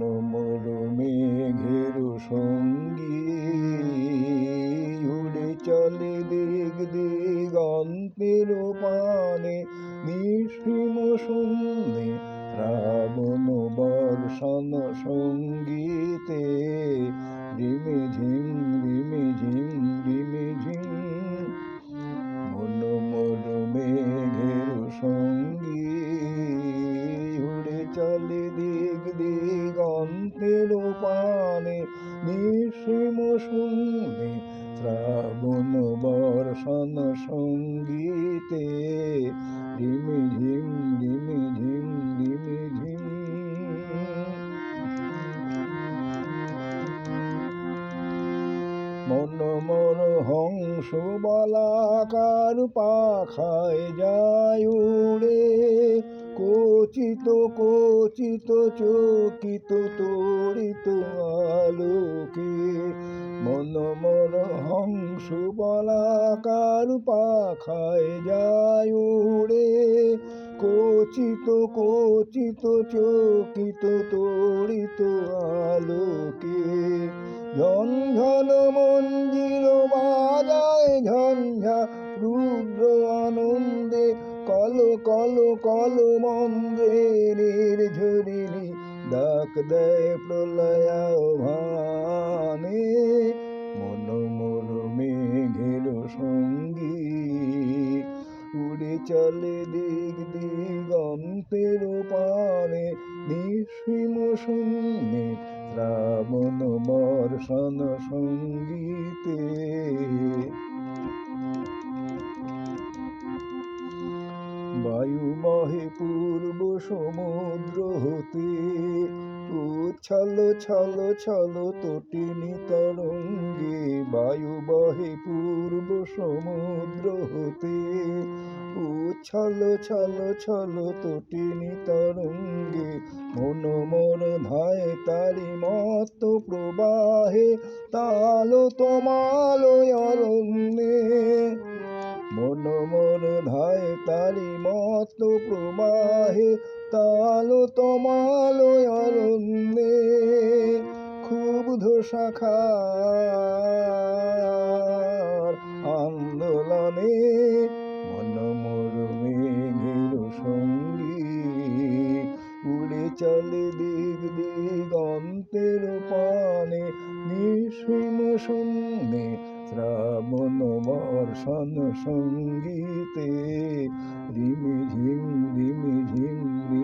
মনোমর মেঘের সঙ্গী। উড়ে চলে দিগ দিগন্তের পানে, নিঃসীম শূন্যে রাবণ বর্ষণ সঙ্গীতে। রিমি ঝিম রিমি ঝিম রিমি ঝিম মনোমর মেঘের সঙ্গী। উড়ে চলে দিগ দিগন্তের পানে নিঃসীম শূন্যে শ্রাবণ বর্ষণ সঙ্গীতে রিমি ঝিম রিমি ঝিম রিমি ঝিম। মনমর হংস বলাকার পাখায় যায় উড়ে। কচিত কচিত চকিত তড়িত আলোকে মনমর হংস বলাকার পাখায় যায় উড়ে। কচিত কচিত চকিত তড়িত আলোকে ঝনঝন মঞ্জির কল কল কল মন্দ্রের ঝরিনি ডাক দেয় প্রলয় ভানে। মনোমর মেঘের সঙ্গী, উড়ে চলে দিগ দিগন্তের পানে। নিঃসীম শূন্যে শ্রাবণ বর্ষণ সঙ্গীতে। বায়ু বহে পূর্ব সমুদ্র হতে উচ্ছল ছল ছল তটিনী তরঙ্গে বায়ু বহে পূর্ব সমুদ্র হতে উচ্ছল ছল ছল তটিনী তরঙ্গে মনোমর ধায় তারি মত প্রবাহে, তালো তোমালয় অরণ্যে। মনোমর ধায় তারি মত প্রবাহে তালো তোমালয় অরণ্যে ক্ষুব্ধ শাখার আন্দোলনে মন মনোমর মেঘের সঙ্গী উড়ে চলে দিগ দিগন্তের পানে নিঃসীম শূন্যে শ্রাবণ বর্ষণ সঙ্গীতে রিমি ঝিম রিমি ঝিম রিমি